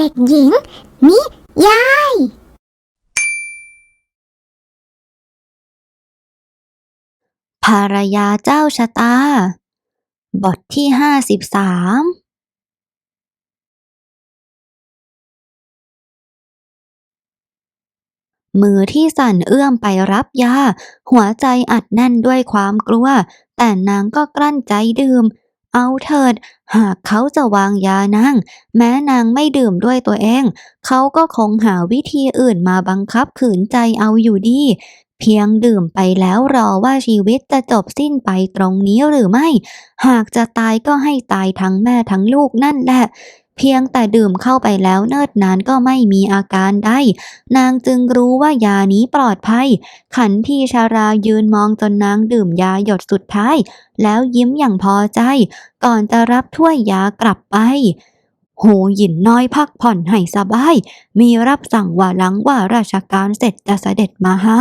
เด็กหญิง นิยายภรรยาเจ้าชะตา บทที่ห้าสิบสามมือที่สั่นเอื้อมไปรับยา หัวใจอัดแน่นด้วยความกลัว แต่นางก็กลั้นใจดื่ม เอาเถิด หากเขาจะวางยานางแม้นางไม่ดื่มด้วยตัวเอง เขาก็คงหาวิธีอื่นมาบังคับขืนใจเอาอยู่ดี เพียงดื่มไปแล้วรอว่าชีวิตจะจบสิ้นไปตรงนี้หรือไม่ หากจะตายก็ให้ตายทั้งแม่ทั้งลูกนั่นแหละ เพียงแต่ดื่มเข้าไปแล้วเนิ่นนานก็ไม่มีอาการใดนางจึงรู้ว่ายานี้ปลอดภัย ขันทีชารายืนมองจนนางดื่มยาหยดสุดท้าย แล้วยิ้มอย่างพอใจ ก่อนจะรับถ้วยยากลับไปโหหยินน้อยพักผ่อนให้สบาย มีรับสั่งว่าหลังว่าราชการเสร็จจะเสด็จมาหา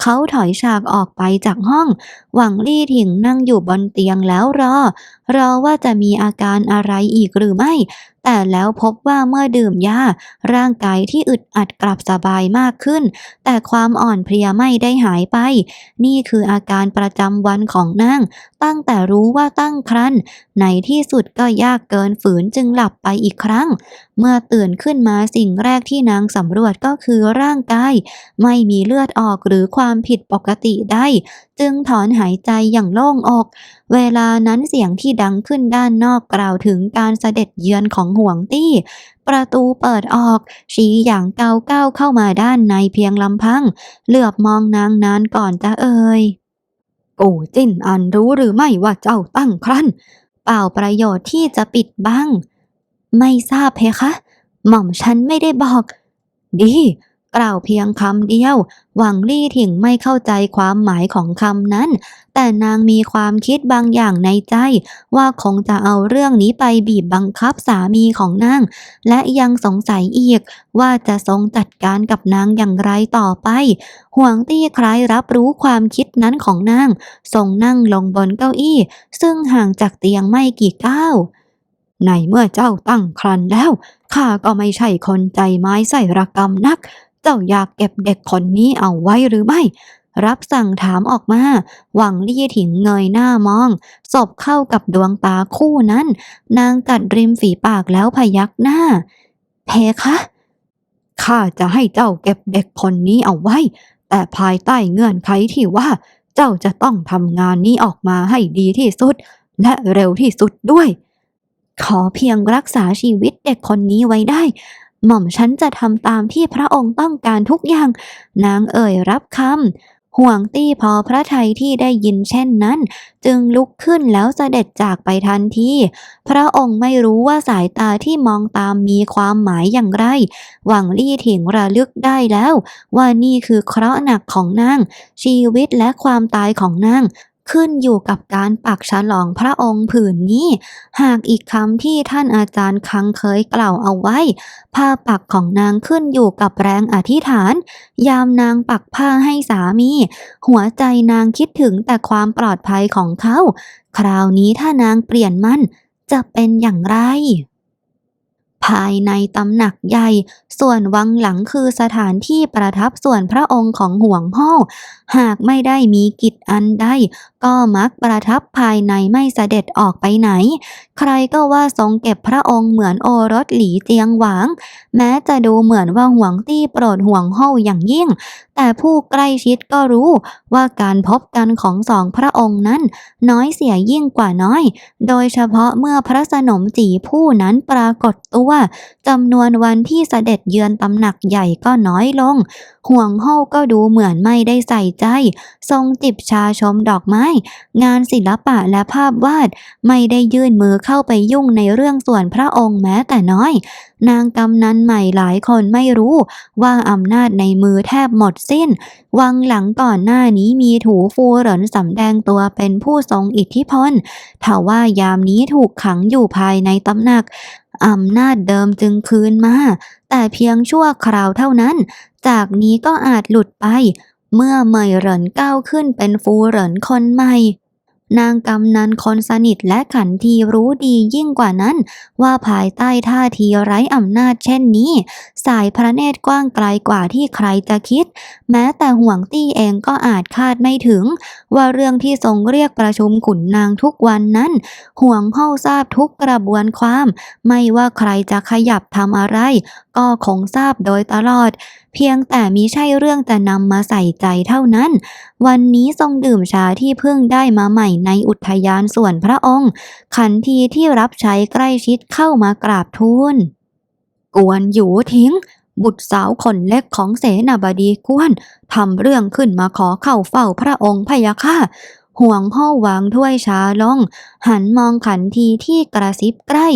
เขาถอยฉากออกไปจากห้อง หวังลี่ถิงนั่งอยู่บนเตียงแล้วรอ รอว่าจะมีอาการอะไรอีกหรือไม่ แต่แล้วพบว่าเมื่อดื่มยาร่างกายที่อึดอัดกลับสบายมากขึ้น แต่ความอ่อนเพลียไม่ได้หายไป นี่คืออาการประจำวันของนาง ตั้งแต่รู้ว่าตั้งครรภ์ในที่สุดก็ยากเกินฝืนจึงหลับไปอีกครั้ง เมื่อตื่นขึ้นมาสิ่งแรกที่นางสำรวจก็คือร่างกาย ไม่มีเลือดออกหรือความผิดปกติใดจึงถอนหายใจอย่างโล่งอก เวลานั้นเสียงที่ดังขึ้นด้านนอกกล่าวถึงการเสด็จเยือนของห่วงตี้ ประตูเปิดออก ชี้อย่างเกาเก้าเข้ามาด้านในเพียงลำพัง เหลือบมองนางนานก่อนจะเอ่ยโอ้จิ้นอันรู้หรือไม่ว่าเจ้าตั้งครรภ์เปล่าประโยชน์ที่จะปิดบังไม่ทราบเพคะ หม่อมฉันไม่ได้บอก ดี กล่าวเพียงคำเดียว หวังลี่ถิงไม่เข้าใจความหมายของคำนั้น แต่นางมีความคิดบางอย่างในใจ ว่าคงจะเอาเรื่องนี้ไปบีบบังคับสามีของนาง และยังสงสัยอีกว่าจะทรงจัดการกับนางอย่างไรต่อไป ห่วงตี้ใครรับรู้ความคิดนั้นของนางทรงนั่งลงบนเก้าอี้ ซึ่งห่างจากเตียงไม่กี่ก้าวในเมื่อเจ้าตั้งครรภ์แล้วข้าก็ไม่ใช่คนใจไม้ใส่ระกรรมนัก จ้าอยากเก็บเด็กคนนี้เอาไว้หรือไม่ รับสั่งถามออกมา หวังลี่ถิงเงยหน้ามองศพเข้ากับดวงตาคู่นั้น นางกัดริมฝีปากแล้วพยักหน้า เพคะข้าจะให้เจ้าเก็บเด็กคนนี้เอาไว้ แต่ภายใต้เงื่อนไขที่ว่า เจ้าจะต้องทำงานนี้ออกมาให้ดีที่สุด และเร็วที่สุดด้วย ขอเพียงรักษาชีวิตเด็กคนนี้ไว้ได้ หม่อมฉันจะทำตามที่พระองค์ต้องการทุกอย่าง นางเอ่ยรับคำห่วงตี้พอพระไทยที่ได้ยินเช่นนั้น จึงลุกขึ้นแล้วเสด็จจากไปทันทีพระองค์ไม่รู้ว่าสายตาที่มองตามมีความหมายอย่างไร หวังลี่ถิงระลึกได้แล้ว ว่านี่คือเคราะห์หนักของนาง ชีวิตและความตายของนาง ขึ้นอยู่กับการปักฉลองพระองค์ผืนนี้ หากอีกคำที่ท่านอาจารย์คังเคยกล่าวเอาไว้ ผ้าปักของนางขึ้นอยู่กับแรงอธิษฐาน ยามนางปักผ้าให้สามี หัวใจนางคิดถึงแต่ความปลอดภัยของเขา คราวนี้ถ้านางเปลี่ยนมันจะเป็นอย่างไร ภายในตำหนักใหญ่ ส่วนวังหลังคือสถานที่ประทับส่วนพระองค์ของห่วงห้อหากไม่ได้มีกิจอันใด ก็มักประทับภายในไม่เสด็จออกไปไหน ใครก็ว่าทรงเก็บพระองค์เหมือนโอรสหลีเจียงหวาง แม้จะดูเหมือนว่าห่วงตี้โปรดห่วงเฮาอย่างยิ่ง แต่ผู้ใกล้ชิดก็รู้ว่าการพบกันของสองพระองค์นั้น น้อยเสียยิ่งกว่าน้อย โดยเฉพาะเมื่อพระสนมจีผู้นั้นปรากฏตัวจำนวนวันที่เสด็จเยือนตำหนักใหญ่ก็น้อยลง ห่วงเฮาก็ดูเหมือนไม่ได้ใส่ใจ ทรงจิบชาชมดอกไม้ งานศิลปะและภาพวาด ไม่ได้ยื่นมือเข้าไปยุ่งในเรื่องส่วนพระองค์แม้แต่น้อยนางกำนันใหม่หลายคนไม่รู้ว่าอำนาจในมือแทบหมดสิ้น วังหลังก่อนหน้านี้มีถูฟูเหรินสำแดงตัวเป็นผู้ทรงอิทธิพลทว่ายามนี้ถูกขังอยู่ภายในตำหนักอำนาจเดิมจึงคืนมา แต่เพียงชั่วคราวเท่านั้น จากนี้ก็อาจหลุดไป เมื่อเหมยเหรินก้าวขึ้นเป็นฟูเหรินคนใหม่ นางกำนันคนสนิทและขันทีรู้ดียิ่งกว่านั้น ว่าภายใต้ท่าทีไร้อำนาจเช่นนี้ สายพระเนตรกว้างไกลกว่าที่ใครจะคิด แม้แต่ห่วงตี้เองก็อาจคาดไม่ถึง ว่าเรื่องที่ทรงเรียกประชุมขุนนางทุกวันนั้น ห่วงเฮาทราบทุกกระบวนความ ไม่ว่าใครจะขยับทำอะไร ก็คงทราบโดยตลอด เพียงแต่มิใช่เรื่องจะนำมาใส่ใจเท่านั้น วันนี้ทรงดื่มชาที่เพิ่งได้มาใหม่ในอุทยานส่วนพระองค์ ขันทีที่รับใช้ใกล้ชิดเข้ามากราบทูลกวนหยูทิ้ง บุตรสาวคนเล็กของเสนาบดีกวนทำเรื่องขึ้นมาขอเข้าเฝ้าพระองค์พยะค่ะห่วงห้อวางถ้วยชาลง หันมองขันทีที่กระซิบใกล้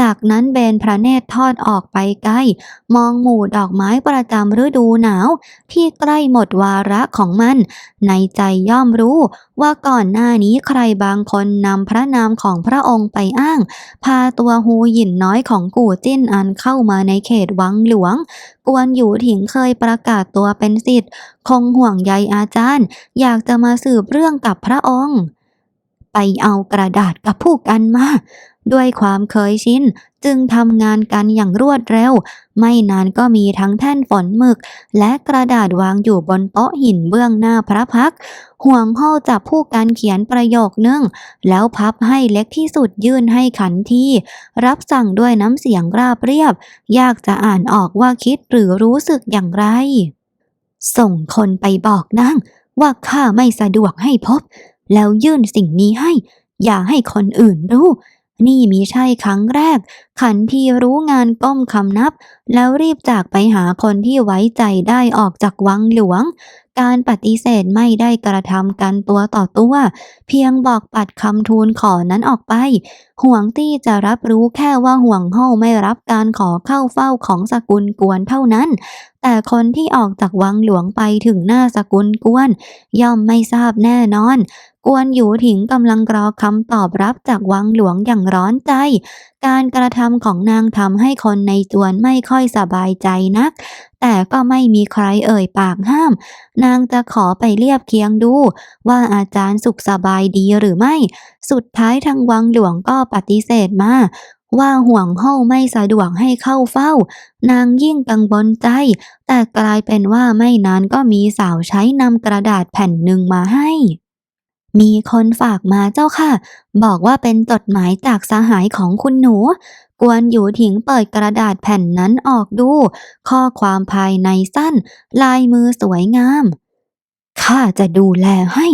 จากนั้นเบนพระเนตรทอดออกไปไกล มองหมู่ดอกไม้ประจำฤดูหนาว ที่ใกล้หมดวาระของมัน ในใจย่อมรู้ว่าก่อนหน้านี้ใครบางคนนำพระนามของพระองค์ไปอ้าง พาตัวฮูหยินน้อยของกู่จิ้นอันเข้ามาในเขตวังหลวง กวนอยู่ถิงเคยประกาศตัวเป็นสิทธิ์ คงห่วงใยอาจารย์ อยากจะมาสืบเรื่องกับพระองค์ ไปเอากระดาษกับผู้กันมา ด้วยความเคยชินจึงทำงานกันอย่างรวดเร็ว ไม่นานก็มีทั้งแท่นฝนหมึก และกระดาษวางอยู่บนโต๊ะหินเบื้องหน้าพระพัก ห่วงห้อจับผู้กันเขียนประโยคนึง แล้วพับให้เล็กที่สุดยื่นให้ขันทีรับสั่งด้วยน้ำเสียงราบเรียบ ยากจะอ่านออกว่าคิดหรือรู้สึกอย่างไร ส่งคนไปบอกนางว่าข้าไม่สะดวกให้พบ แล้วยื่นสิ่งนี้ให้ อย่าให้คนอื่นรู้ นี่มิใช่ครั้งแรก ขันทีรู้งานก้มคำนับ แล้วรีบจากไปหาคนที่ไว้ใจได้ออกจากวังหลวง การปฏิเสธไม่ได้กระทำกันตัวต่อตัว เพียงบอกปัดคำทูลขอนั้นออกไป ห่วงตี้จะรับรู้แค่ว่าห่วงเฮาไม่รับการขอเข้าเฝ้าของสกุลกวนเท่านั้น แต่คนที่ออกจากวังหลวงไปถึงหน้าสกุลกวน ย่อมไม่ทราบแน่นอน กวนอยู่ถิงกำลังรอคำตอบรับจากวังหลวงอย่างร้อนใจ การกระทำของนางทำให้คนในจวนไม่ค่อยสบายใจนักแต่ก็ไม่มีใครเอ่ยปากห้าม นางจะขอไปเรียบเคียงดู ว่าอาจารย์สุขสบายดีหรือไม่ สุดท้ายทางวังหลวงก็ปฏิเสธมา ว่าห่วงเฮาไม่สะดวกให้เข้าเฝ้า นางยิ่งกังวลใจ แต่กลายเป็นว่าไม่นานก็มีสาวใช้นำกระดาษแผ่นหนึ่งมาให้ มีคนฝากมาเจ้าค่ะ บอกว่าเป็นจดหมายจากสหายของคุณหนู กวนอยู่ถิงเปิดกระดาษแผ่นนั้นออกดู ข้อความภายในสั้น ลายมือสวยงาม ข้าจะดูแลให้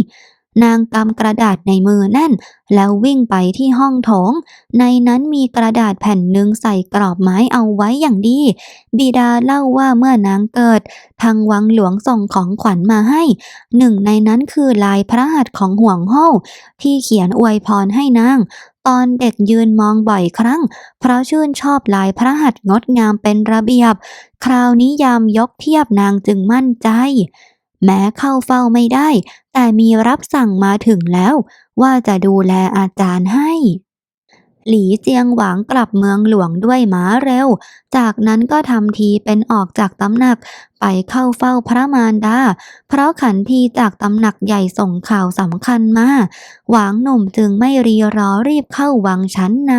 นางกำกระดาษในมือแน่น แล้ววิ่งไปที่ห้องโถง ในนั้นมีกระดาษแผ่นหนึ่งใส่กรอบไม้เอาไว้อย่างดี บิดาเล่าว่าเมื่อนางเกิด ทางวังหลวงส่งของขวัญมาให้ หนึ่งในนั้นคือลายพระหัตถ์ของห่วงโฮาที่เขียนอวยพรให้นางตอนเด็กยืนมองบ่อยครั้ง เพราะชื่นชอบลายพระหัตถ์งดงามเป็นระเบียบ คราวนี้ยามยกเทียบนางจึงมั่นใจ แม้เข้าเฝ้าไม่ได้ แต่มีรับสั่งมาถึงแล้ว ว่าจะดูแลอาจารย์ให้ หลีเจียงหวางกลับเมืองหลวงด้วยม้าเร็ว จากนั้นก็ทำทีเป็นออกจากตำหนักไปเข้าเฝ้าพระมารดา เพราะขันทีจากตำหนักใหญ่ส่งข่าวสำคัญมา หวางหนุ่มจึงไม่รีรอรีบเข้าวังชั้นใน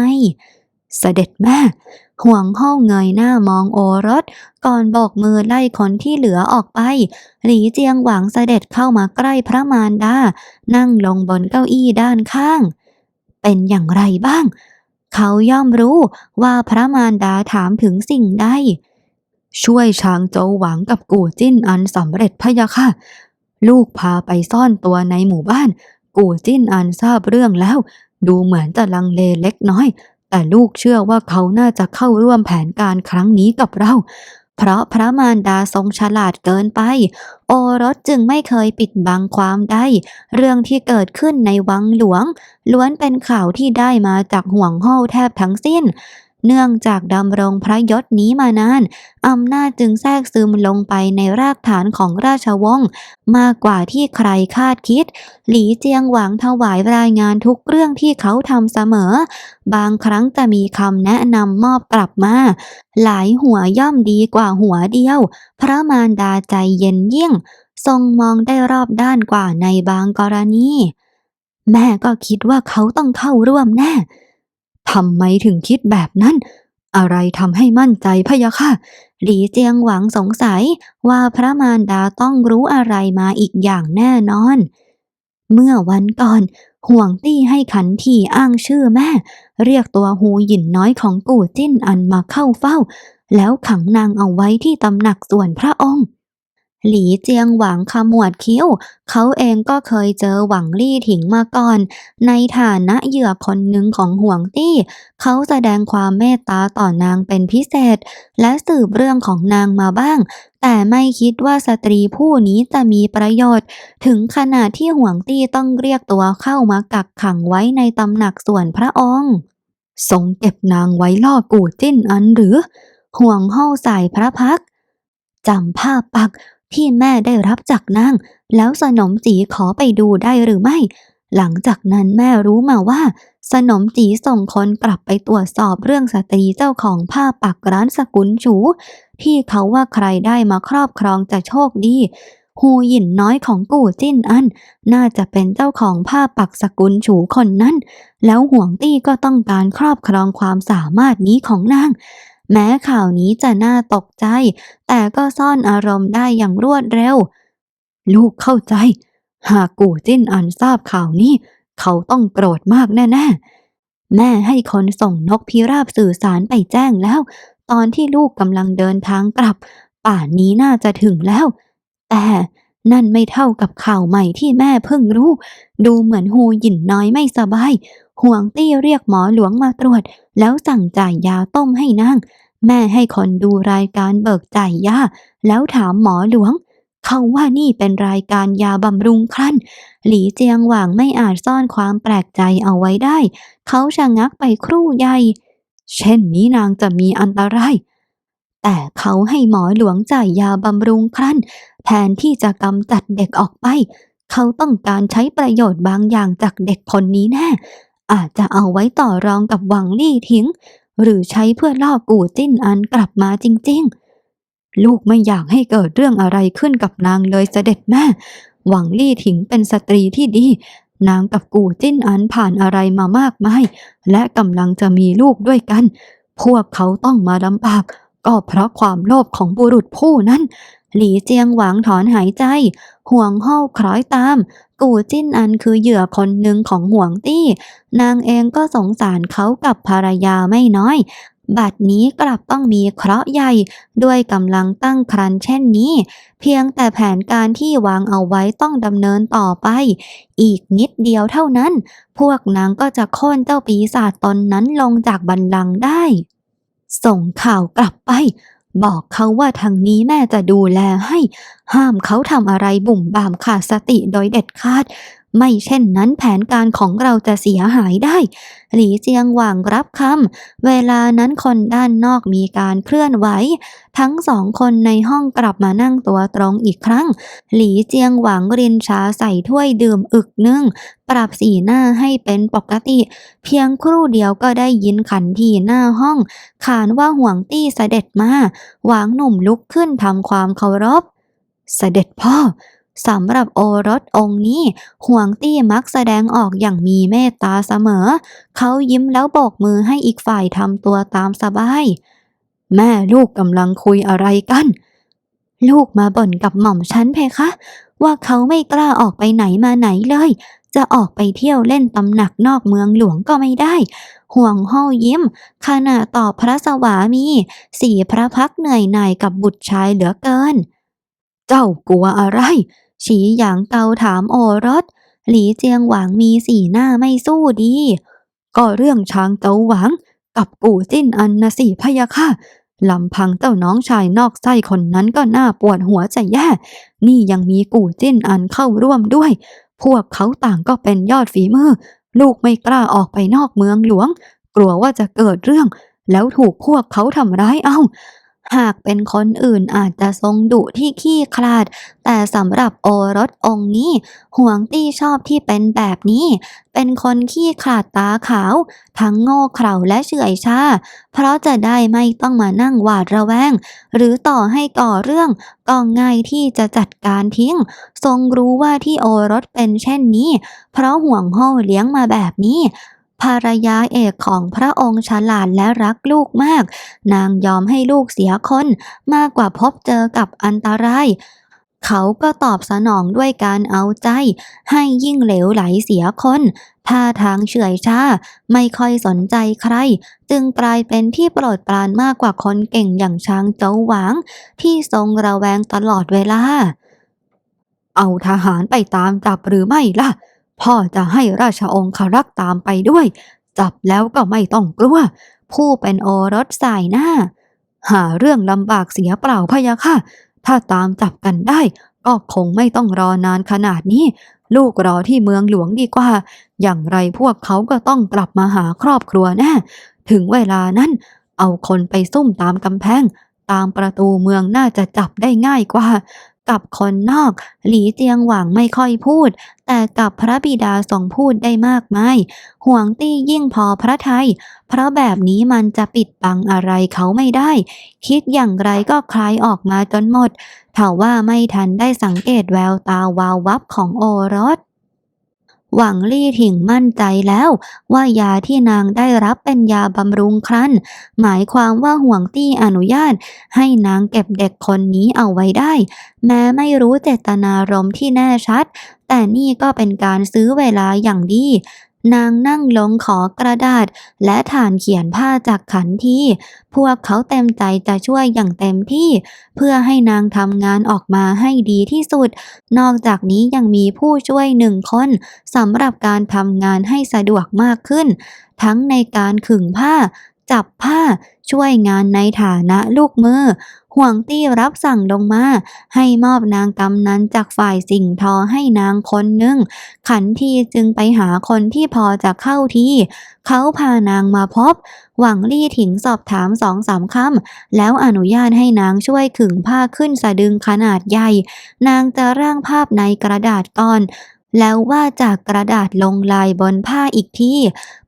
เสด็จแม่ ห่วงห้องเงยหน้ามองโอรส ก่อนบอกมือไล่คนที่เหลือออกไป หลีเจียงหวางเสด็จเข้ามาใกล้พระมารดา นั่งลงบนเก้าอี้ด้านข้าง เป็นอย่างไรบ้าง เขาย่อมรู้ว่าพระมารดาถามถึงสิ่งใด ช่วยชางโจวหวังกับกู่จิ้นอันสำเร็จพะยะค่ะ ลูกพาไปซ่อนตัวในหมู่บ้าน กู่จิ้นอันทราบเรื่องแล้วดูเหมือนจะลังเลเล็กน้อย แต่ลูกเชื่อว่าเขาน่าจะเข้าร่วมแผนการครั้งนี้กับเรา เพราะพระมารดาทรงฉลาดเกินไป โอรสจึงไม่เคยปิดบังความใดเรื่องที่เกิดขึ้นในวังหลวง ล้วนเป็นข่าวที่ได้มาจากห่วงห้อแทบทั้งสิ้น เนื่องจากดำรงพระยศนี้มานานอำนาจจึงแทรกซึมลงไปในรากฐานของราชวงศ์มากกว่าที่ใครคาดคิด หลีเจียงหวังถวายรายงานทุกเรื่องที่เขาทำเสมอ บางครั้งจะมีคำแนะนำมอบกลับมา หลายหัวย่อมดีกว่าหัวเดียว พระมารดาใจเย็นยิ่ง ทรงมองได้รอบด้านกว่าในบางกรณี แม่ก็คิดว่าเขาต้องเข้าร่วมแน่ ทำไมถึงคิดแบบนั้น อะไรทำให้มั่นใจพะยะค่ะ หลีเจียงหวังสงสัยว่าพระมารดาต้องรู้อะไรมาอีกอย่างแน่นอน เมื่อวันก่อนห่วงตี้ให้ขันทีอ้างชื่อแม่ เรียกตัวหูหยินน้อยของกู่จิ้นอันมาเข้าเฝ้า แล้วขังนางเอาไว้ที่ตำหนักส่วนพระองค์ หลีเจียงหวังขมวดคิ้ว เขาเองก็เคยเจอหวังลี่ถิงมาก่อน ในฐานะเหยื่อคนหนึ่งของห่วงตี้ เขาแสดงความเมตตาต่อนางเป็นพิเศษ และสืบเรื่องของนางมาบ้าง แต่ไม่คิดว่าสตรีผู้นี้จะมีประโยชน์ ถึงขนาดที่ห่วงตี้ต้องเรียกตัวเข้ามากักขังไว้ในตำหนักส่วนพระองค์ทรงเก็บนางไว้ล่อกูจิ้นอันหรือ ห่วงเฮาใส่พระพักจำภาพปัก ที่แม่ได้รับจากนางแล้วสนมจีขอไปดูได้หรือไม่ หลังจากนั้นแม่รู้มาว่า สนมจีส่งคนกลับไปตรวจสอบเรื่องสตรีเจ้าของผ้าปักร้านสกุลฉู ที่เขาว่าใครได้มาครอบครองจะโชคดีฮูหยินน้อยของกู่จิ้นอัน น่าจะเป็นเจ้าของผ้าปักสกุลฉูคนนั้น แล้วห่วงตี้ก็ต้องการครอบครองความสามารถนี้ของนาง แม้ข่าวนี้จะน่าตกใจ แต่ก็ซ่อนอารมณ์ได้อย่างรวดเร็ว ลูกเข้าใจ หากกูจิ้นอันทราบข่าวนี้ เขาต้องโกรธมากแน่ๆ แม่ให้คนส่งนกพิราบสื่อสารไปแจ้งแล้ว ตอนที่ลูกกำลังเดินทางกลับ ป่านนี้น่าจะถึงแล้ว แต่นั่นไม่เท่ากับข่าวใหม่ที่แม่เพิ่งรู้ ดูเหมือนฮูหยินน้อยไม่สบาย ห่วงตี้เรียกหมอหลวงมาตรวจ แล้วสั่งจ่ายยาต้มให้นางแม่ให้คนดูรายการเบิกจ่ายยาแล้วถามหมอหลวง เขาว่านี่เป็นรายการยาบำรุงครั่น หลีเจียงหว่างไม่อาจซ่อนความแปลกใจเอาไว้ได้ เขาชะงักไปครู่ใหญ่เช่นนี้นางจะมีอันตรายแต่เขาให้หมอหลวงจ่ายยาบำรุงครั่น แทนที่จะกำจัดเด็กออกไป เขาต้องการใช้ประโยชน์บางอย่างจากเด็กคนนี้แน่ อาจจะเอาไว้ต่อรองกับหวังลี่ทิ้ง หรือใช้เพื่อล่อกู่จิ้นอันกลับมาจริง ๆ ลูกไม่อยากให้เกิดเรื่องอะไรขึ้นกับนางเลยเสด็จแม่ หวังลี่ถิงเป็นสตรีที่ดี นางกับกู่จิ้นอันผ่านอะไรมามากมาย และกำลังจะมีลูกด้วยกัน พวกเขาต้องมาลำบาก ก็เพราะความโลภของบุรุษผู้นั้น หลีเจียงหวังถอนหายใจ ห่วงเฮาคล้อยตาม กูจิ้นอันคือเหยื่อคนหนึ่งของห่วงตี้ นางเองก็สงสารเขากับภรรยาไม่น้อยบัดนี้กลับต้องมีเคราะห์ใหญ่ ด้วยกำลังตั้งครรภ์เช่นนี้ เพียงแต่แผนการที่วางเอาไว้ต้องดำเนินต่อไป อีกนิดเดียวเท่านั้น พวกนางก็จะโค่นเจ้าปีศาจตนนั้นลงจากบัลลังได้ ส่งข่าวกลับไป บอกเขาว่าทางนี้แม่จะดูแลให้ ห้ามเขาทำอะไรบุ่มบามขาดสติโดยเด็ดขาด ไม่เช่นนั้นแผนการของเราจะเสียหายได้ หลีเจียงหว่างรับคำ เวลานั้นคนด้านนอกมีการเคลื่อนไหว ทั้งสองคนในห้องกลับมานั่งตัวตรงอีกครั้ง หลีเจียงหวังรินชาใส่ถ้วยดื่มอึกนึ่ง ปรับสีหน้าให้เป็นปกติ เพียงครู่เดียวก็ได้ยินขันทีหน้าห้อง ขานว่าห่วงตี้เสด็จมา หวางหนุ่มลุกขึ้นทำความเคารพ เสด็จพ่อ สำหรับโอรสองค์นี้ ห่วงตี้มักแสดงออกอย่างมีเมตตาเสมอ เขายิ้มแล้วโบกมือให้อีกฝ่ายทำตัวตามสบาย แม่ลูกกำลังคุยอะไรกัน ลูกมาบ่นกับหม่อมฉันเพคะ ว่าเขาไม่กล้าออกไปไหนมาไหนเลย จะออกไปเที่ยวเล่นตำหนักนอกเมืองหลวงก็ไม่ได้ ห่วงห้ายิ้มขณะตอบพระสวามี สี่พระพักเหนื่อยหน่ายกับบุตรชายเหลือเกิน เจ้ากลัวอะไร ฉีหยางเกาถามโอรส หลีเจียงหวางมีสีหน้าไม่สู้ดี ก็เรื่องช้างเตาหวัง กับกู่จิ้นอันนะสิพะยะค่ะลำพังเจ้าน้องชายนอกไส้คนนั้นก็น่าปวดหัวจะแย่ นี่ยังมีกู่จิ้นอันเข้าร่วมด้วย พวกเขาต่างก็เป็นยอดฝีมือ ลูกไม่กล้าออกไปนอกเมืองหลวง กลัวว่าจะเกิดเรื่อง แล้วถูกพวกเขาทำร้ายเอา หากเป็นคนอื่นอาจจะทรงดุที่ขี้คลาด แต่สำหรับโอรสองค์นี้ห่วงตี้ชอบที่เป็นแบบนี้ เป็นคนขี้ขลาดตาขาว ทั้งโง่เขลาและเฉื่อยชาเพราะจะได้ไม่ต้องมานั่งหวาดระแวง หรือต่อให้ก่อเรื่องก็ง่ายที่จะจัดการทิ้ง ทรงรู้ว่าที่โอรสเป็นเช่นนี้ เพราะห่วงโห่เลี้ยงมาแบบนี้ ภรรยาเอกของพระองค์ฉลาดและรักลูกมาก นางยอมให้ลูกเสียคนมากกว่าพบเจอกับอันตรายเขาก็ตอบสนองด้วยการเอาใจ ให้ยิ่งเหลวไหลเสียคนท่าทางเฉื่อยชาไม่ค่อยสนใจใคร จึงกลายเป็นที่โปรดปรานมากกว่าคนเก่งอย่างช้างเจ้าหวาง ที่ทรงระแวงตลอดเวลา เอาทหารไปตามจับหรือไม่ล่ะ พ่อจะให้ราชองครักษ์ตามไปด้วย จับแล้วก็ไม่ต้องกลัว ผู้เป็นโอรสสายหน้า หาเรื่องลำบากเสียเปล่าพะยะค่ะ ถ้าตามจับกันได้ ก็คงไม่ต้องรอนานขนาดนี้ ลูกรอที่เมืองหลวงดีกว่า อย่างไรพวกเขาก็ต้องกลับมาหาครอบครัวแน่ถึงเวลานั้น เอาคนไปซุ่มตามกำแพง ตามประตูเมืองน่าจะจับได้ง่ายกว่า กับคนนอก หลีเจียงหวังไม่ค่อยพูด แต่กับพระบิดาทรงพูดได้มากมายห่วงตี้ยิ่งพอพระไทย เพราะแบบนี้มันจะปิดบังอะไรเขาไม่ได้ คิดอย่างไรก็คลายออกมาจนหมดเถ่าว่าไม่ทันได้สังเกตแววตาวาววับของโอรส หวังลี่ถิงมั่นใจแล้ว ว่ายาที่นางได้รับเป็นยาบำรุงครั้น หมายความว่าห่วงตี้อนุญาต ให้นางเก็บเด็กคนนี้เอาไว้ได้ แม้ไม่รู้เจตนารมณ์ที่แน่ชัด แต่นี่ก็เป็นการซื้อเวลาอย่างดี นางนั่งลงขอกระดาษ และฐานเขียนผ้าจากขันทีพวกเขาเต็มใจจะช่วยอย่างเต็มที่ เพื่อให้นางทำงานออกมาให้ดีที่สุด นอกจากนี้ยังมีผู้ช่วยหนึ่งคนสำหรับการทำงานให้สะดวกมากขึ้น ทั้งในการขึงผ้า จับผ้าช่วยงานในฐานะลูกมือ ห่วงตี้รับสั่งลงมา ให้มอบนางกำนันจากฝ่ายสิ่งทอให้นางคนหนึ่ง ขันทีจึงไปหาคนที่พอจะเข้าที่ เขาพานางมาพบ หวังลี่ถิงสอบถามสองสามคำแล้วอนุญาตให้นางช่วยขึงผ้าขึ้นสะดึงขนาดใหญ่ นางจะร่างภาพในกระดาษก่อน แล้วว่าดจากกระดาษลงลายบนผ้าอีกที่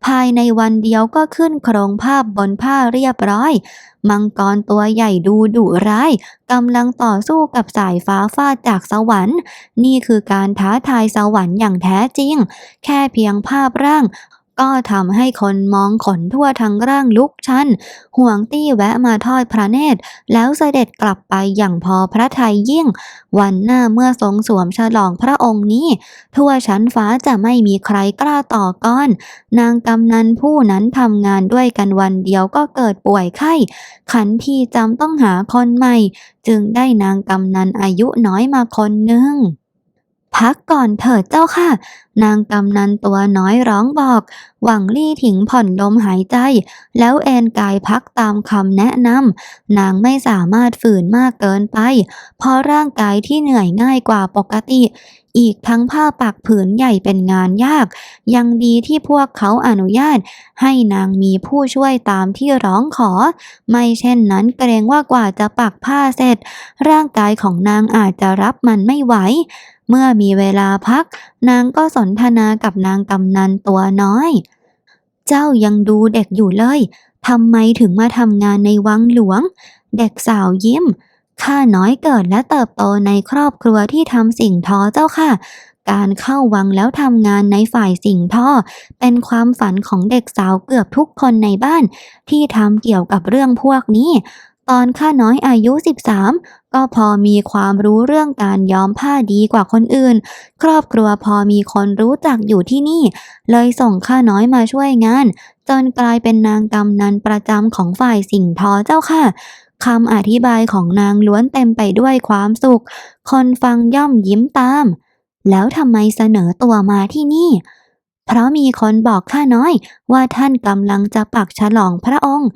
ภายในวันเดียวก็ขึ้นโครงภาพบนผ้าเรียบร้อย มังกรตัวใหญ่ดูดุร้ายกำลังต่อสู้กับสายฟ้าฟาดจากสวรรค์ นี่คือการท้าทายสวรรค์อย่างแท้จริง แค่เพียงภาพร่าง ก็ทำให้คนมองขนทั่วทั้งร่างลุกชัน ห่วงตี้แวะมาทอดพระเนตร แล้วเสด็จกลับไปอย่างพอพระทัยยิ่ง วันหน้าเมื่อทรงสวมฉลองพระองค์นี้ ทั่วชั้นฟ้าจะไม่มีใครกล้าต่อก้อน นางกำนันผู้นั้นทำงานด้วยกันวันเดียวก็เกิดป่วยไข้ ขันทีจำต้องหาคนใหม่ จึงได้นางกำนันอายุน้อยมาคนหนึ่ง พักก่อนเถิดเจ้าค่ะ นางกำนันตัวน้อยร้องบอก หวังลี่ถิงผ่อนลมหายใจ แล้วเอนกายพักตามคำแนะนำนางไม่สามารถฝืนมากเกินไป เพราะร่างกายที่เหนื่อยง่ายกว่าปกติ อีกทั้งผ้าปักผืนใหญ่เป็นงานยาก ยังดีที่พวกเขาอนุญาต ให้นางมีผู้ช่วยตามที่ร้องขอ ไม่เช่นนั้นเกรงว่ากว่าจะปักผ้าเสร็จ ร่างกายของนางอาจจะรับมันไม่ไหวเมื่อมีเวลาพัก นางก็สนทนากับนางกำนันตัวน้อย เจ้ายังดูเด็กอยู่เลยทำไมถึงมาทำงานในวังหลวง เด็กสาวยิ้ม ข้าน้อยเกิดและเติบโตในครอบครัวที่ทำสิ่งทอเจ้าค่ะ การเข้าวังแล้วทำงานในฝ่ายสิ่งทอเป็นความฝันของเด็กสาวเกือบทุกคนในบ้าน ที่ทำเกี่ยวกับเรื่องพวกนี้ ตอนข้าน้อยอายุ 13 ก็พอมีความรู้เรื่องการย้อมผ้าดีกว่าคนอื่น ครอบครัวพอมีคนรู้จักอยู่ที่นี่ เลยส่งข้าน้อยมาช่วยงาน จนกลายเป็นนางกำนันประจำของฝ่ายสิ่งทอเจ้าค่ะ คำอธิบายของนางล้วนเต็มไปด้วยความสุข คนฟังย่อมยิ้มตาม แล้วทำไมเสนอตัวมาที่นี่ เพราะมีคนบอกข้าน้อย ว่าท่านกำลังจะปักฉลองพระองค์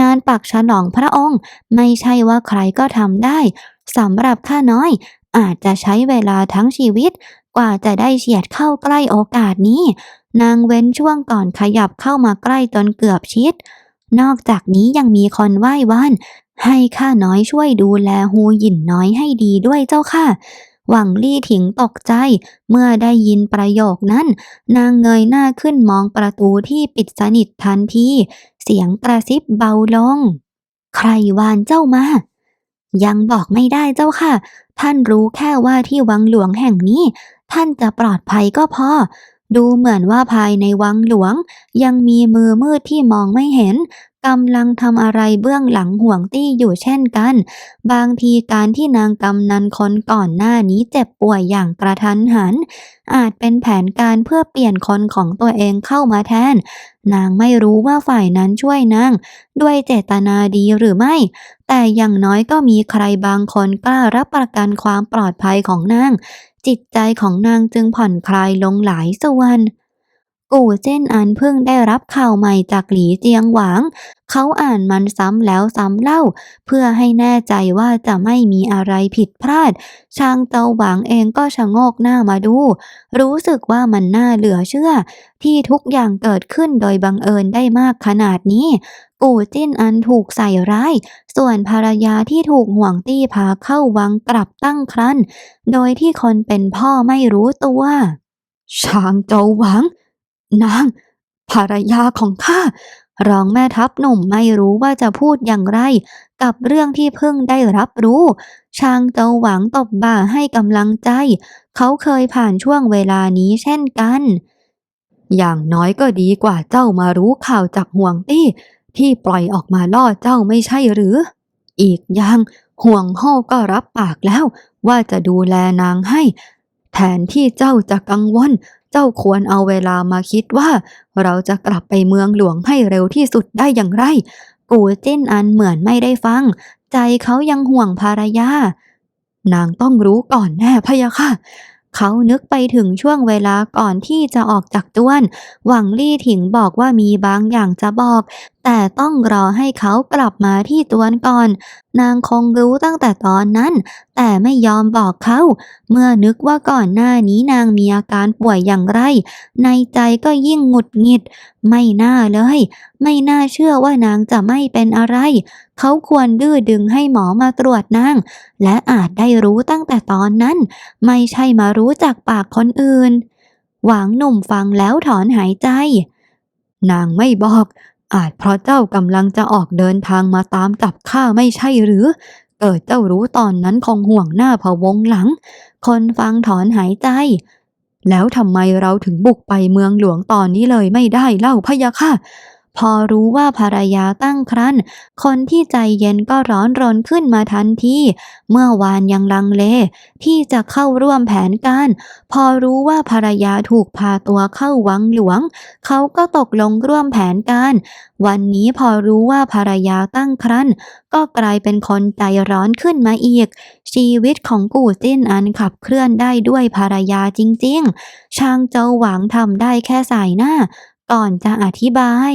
งานปักฉลองพระองค์ ไม่ใช่ว่าใครก็ทำได้สำหรับข้าน้อย อาจจะใช้เวลาทั้งชีวิต กว่าจะได้เฉียดเข้าใกล้โอกาสนี้ นางเว้นช่วงก่อนขยับเข้ามาใกล้จนเกือบชิดนอกจากนี้ยังมีคนไหว้วาน ให้ข้าน้อยช่วยดูแลหูหยินน้อยให้ดีด้วยเจ้าค่ะ หวังลี่ถิงตกใจ เมื่อได้ยินประโยคนั้น นางเงยหน้าขึ้นมองประตูที่ปิดสนิททันที เสียงกระซิบเบาลง ใครวานเจ้ามา ยังบอกไม่ได้เจ้าค่ะ ท่านรู้แค่ว่าที่วังหลวงแห่งนี้ ท่านจะปลอดภัยก็พอดูเหมือนว่าภายในวังหลวง ยังมีมือมืดที่มองไม่เห็น กำลังทำอะไรเบื้องหลังห่วงตี้อยู่เช่นกัน บางทีการที่นางกำนันคนก่อนหน้านี้เจ็บป่วยอย่างกระทันหัน อาจเป็นแผนการเพื่อเปลี่ยนคนของตัวเองเข้ามาแทน นางไม่รู้ว่าฝ่ายนั้นช่วยนาง ด้วยเจตนาดีหรือไม่ แต่อย่างน้อยก็มีใครบางคนกล้ารับประกันความปลอดภัยของนาง จิตใจของนางจึงผ่อนคลายลงหลายส่วน กู่เจิ้นอันเพิ่งได้รับข่าวใหม่จากหลีเจียงหวาง เขาอ่านมันซ้ำแล้วซ้ำเล่า เพื่อให้แน่ใจว่าจะไม่มีอะไรผิดพลาด ชางเจาหวางเองก็ชะโงกหน้ามาดู รู้สึกว่ามันน่าเหลือเชื่อ ที่ทุกอย่างเกิดขึ้นโดยบังเอิญได้มากขนาดนี้ กู่จิ้นอันถูกใส่ร้าย ส่วนภรรยาที่ถูกห่วงตี้พาเข้าวังกลับตั้งครรภ์โดยที่คนเป็นพ่อไม่รู้ตัวชางเจ้าหวัง นาง ภรรยาของข้ารองแม่ทัพหนุ่มไม่รู้ว่าจะพูดอย่างไร กับเรื่องที่เพิ่งได้รับรู้ ชางเจาหวังตบบ่าให้กำลังใจ เขาเคยผ่านช่วงเวลานี้เช่นกัน อย่างน้อยก็ดีกว่าเจ้ามารู้ข่าวจากห่วงตี้ ที่ปล่อยออกมาล่อเจ้าไม่ใช่หรือ อีกอย่างห่วงโฮก็รับปากแล้ว ว่าจะดูแลนางให้ แทนที่เจ้าจะกังวล เจ้าควรเอาเวลามาคิดว่า เราจะกลับไปเมืองหลวงให้เร็วที่สุดได้อย่างไร กูจิ้นอันเหมือนไม่ได้ฟัง ใจเขายังห่วงภรรยา นางต้องรู้ก่อนแน่พะยะค่ะเขานึกไปถึงช่วงเวลาก่อนที่จะออกจากต้วน หวังลี่ถิงบอกว่ามีบางอย่างจะบอกแต่ต้องรอให้เขากลับมาที่ตวนก่อน นางคงรู้ตั้งแต่ตอนนั้น แต่ไม่ยอมบอกเขา เมื่อนึกว่าก่อนหน้านี้นางมีอาการป่วยอย่างไร ในใจก็ยิ่งหงุดหงิด ไม่น่าเลย ไม่น่าเชื่อว่านางจะไม่เป็นอะไร เขาควรดื้อดึงให้หมอมาตรวจนาง และอาจได้รู้ตั้งแต่ตอนนั้น ไม่ใช่มารู้จากปากคนอื่น หวางหนุ่มฟังแล้วถอนหายใจ นางไม่บอก อาจเพราะเจ้ากำลังจะออกเดินทางมาตามจับข้าไม่ใช่หรือ เกิดเจ้ารู้ตอนนั้นคงห่วงหน้าพะวงหลัง คนฟังถอนหายใจ แล้วทำไมเราถึงบุกไปเมืองหลวงตอนนี้เลยไม่ได้เล่าพะยะค่ะ พอรู้ว่าภรรยาตั้งครรภ์คนที่ใจเย็นก็ร้อนรนขึ้นมาทันทีเมื่อวานยังลังเล ที่จะเข้าร่วมแผนการ พอรู้ว่าภรรยาถูกพาตัวเข้าวังหลวง เขาก็ตกลงร่วมแผนการ วันนี้พอรู้ว่าภรรยาตั้งครรภ์ก็กลายเป็นคนใจร้อนขึ้นมาอีก ชีวิตของกู่จิ้นอันขับเคลื่อนได้ด้วยภรรยาจริง ๆ ชางเจ้าหวังทำได้แค่สายหน้า ก่อนจะอธิบาย